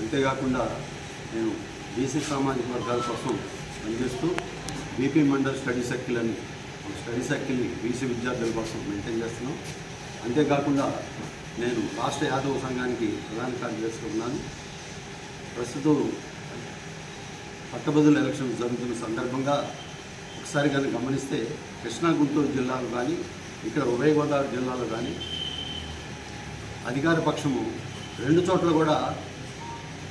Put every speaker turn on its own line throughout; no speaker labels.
అంతేకాకుండా నేను బీసీ సామాజిక వర్గాల కోసం పనిచేస్తూ బీపీ మండల్ స్టడీ సర్కిల్ అని ఒక స్టడీ సర్కిల్ని బీసీ విద్యార్థుల కోసం మెయింటైన్ చేస్తున్నాం. అంతేకాకుండా నేను రాష్ట్ర యాదవ సంఘానికి ప్రధాన కార్యదర్శిగా ఉన్నాను. ప్రస్తుతం పట్టభద్రుల ఎలక్షన్ జరుగుతున్న సందర్భంగా ఒకసారి కానీ గమనిస్తే కృష్ణా గుంటూరు జిల్లాలో కానీ ఇక్కడ ఉభయ గోదావరి జిల్లాలో కానీ అధికార పక్షము రెండు చోట్ల కూడా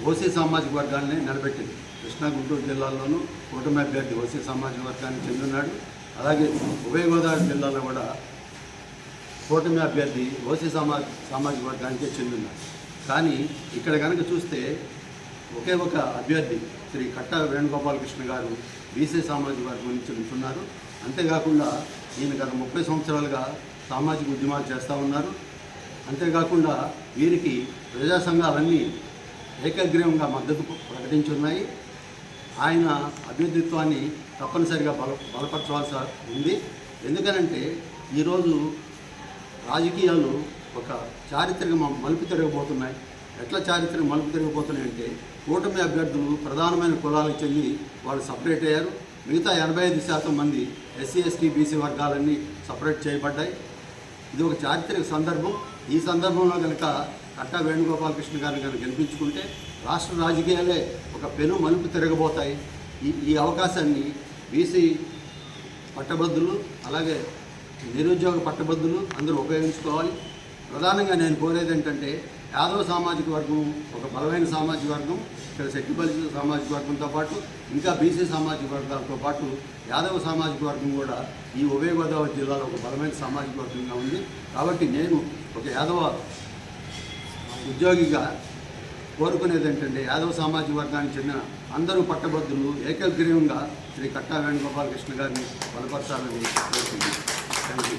ఓసీ సామాజిక వర్గాన్ని నిలబెట్టింది. కృష్ణా గుంటూరు జిల్లాల్లోనూ కూటమి అభ్యర్థి ఓసీ సామాజిక వర్గానికి చెందున్నాడు అలాగే ఉభయ గోదావరి జిల్లాలో కూడా కూటమి అభ్యర్థి ఓసీ సమా సామాజిక వర్గానికే చెందున్నాడు కానీ ఇక్కడ కనుక చూస్తే ఒకే ఒక అభ్యర్థి శ్రీ కట్ట వేణుగోపాలకృష్ణ గారు బీసీ సామాజిక వర్గం నుంచి ఉంటున్నారు. అంతేకాకుండా ఈయన గత ముప్పై సంవత్సరాలుగా సామాజిక ఉద్యమాలు చేస్తూ ఉన్నారు. అంతేకాకుండా వీరికి ప్రజా సంఘాలన్నీ ఏకగ్రీవంగా మద్దతు ప్రకటించున్నాయి. ఆయన అభ్యర్థిత్వాన్ని తప్పనిసరిగా బల బలపరచవలసి ఉంది. ఎందుకనంటే ఈరోజు రాజకీయాలు ఒక చారిత్రక మలుపు తిరగబోతున్నాయి. ఎట్లా చారిత్రక మలుపు తిరగబోతున్నాయి అంటే కూటమి అభ్యర్థులు ప్రధానమైన కులాలకు చెంది వాళ్ళు సపరేట్ అయ్యారు. మిగతా ఎనభై ఐదు శాతం మంది ఎస్సీ ఎస్టీ బీసీ వర్గాలన్నీ సపరేట్ చేయబడ్డాయి. ఇది ఒక చారిత్రక సందర్భం. ఈ సందర్భంలో కనుక అట్టా వేణుగోపాలకృష్ణ గారిని కనుక గెలిపించుకుంటే రాష్ట్ర రాజకీయాలే ఒక పెను మలుపు తిరగబోతాయి. ఈ ఈ అవకాశాన్ని బీసీ పట్టభద్రులు అలాగే నిరుద్యోగ పట్టభద్రులు అందరూ ఉపయోగించుకోవాలి. ప్రధానంగా నేను కోరేది ఏంటంటే యాదవ సామాజిక వర్గం ఒక బలమైన సామాజిక వర్గం ఇక్కడ శక్తిపల్లి సామాజిక వర్గంతో పాటు ఇంకా బీసీ సామాజిక వర్గాలతో పాటు యాదవ సామాజిక వర్గం కూడా ఈ ఉభయ గోదావరి జిల్లాలో ఒక బలమైన సామాజిక వర్గంగా ఉంది. కాబట్టి నేను ఒక యాదవ ఉద్యోగిగా కోరుకునేది ఏంటంటే యాదవ సామాజిక వర్గానికి చెందిన అందరూ పట్టభద్రులు ఏకగ్రీవంగా శ్రీ కట్టా వేణుగోపాలకృష్ణ గారిని బలపరచాలని కోరుకుంటున్నాను. Thank you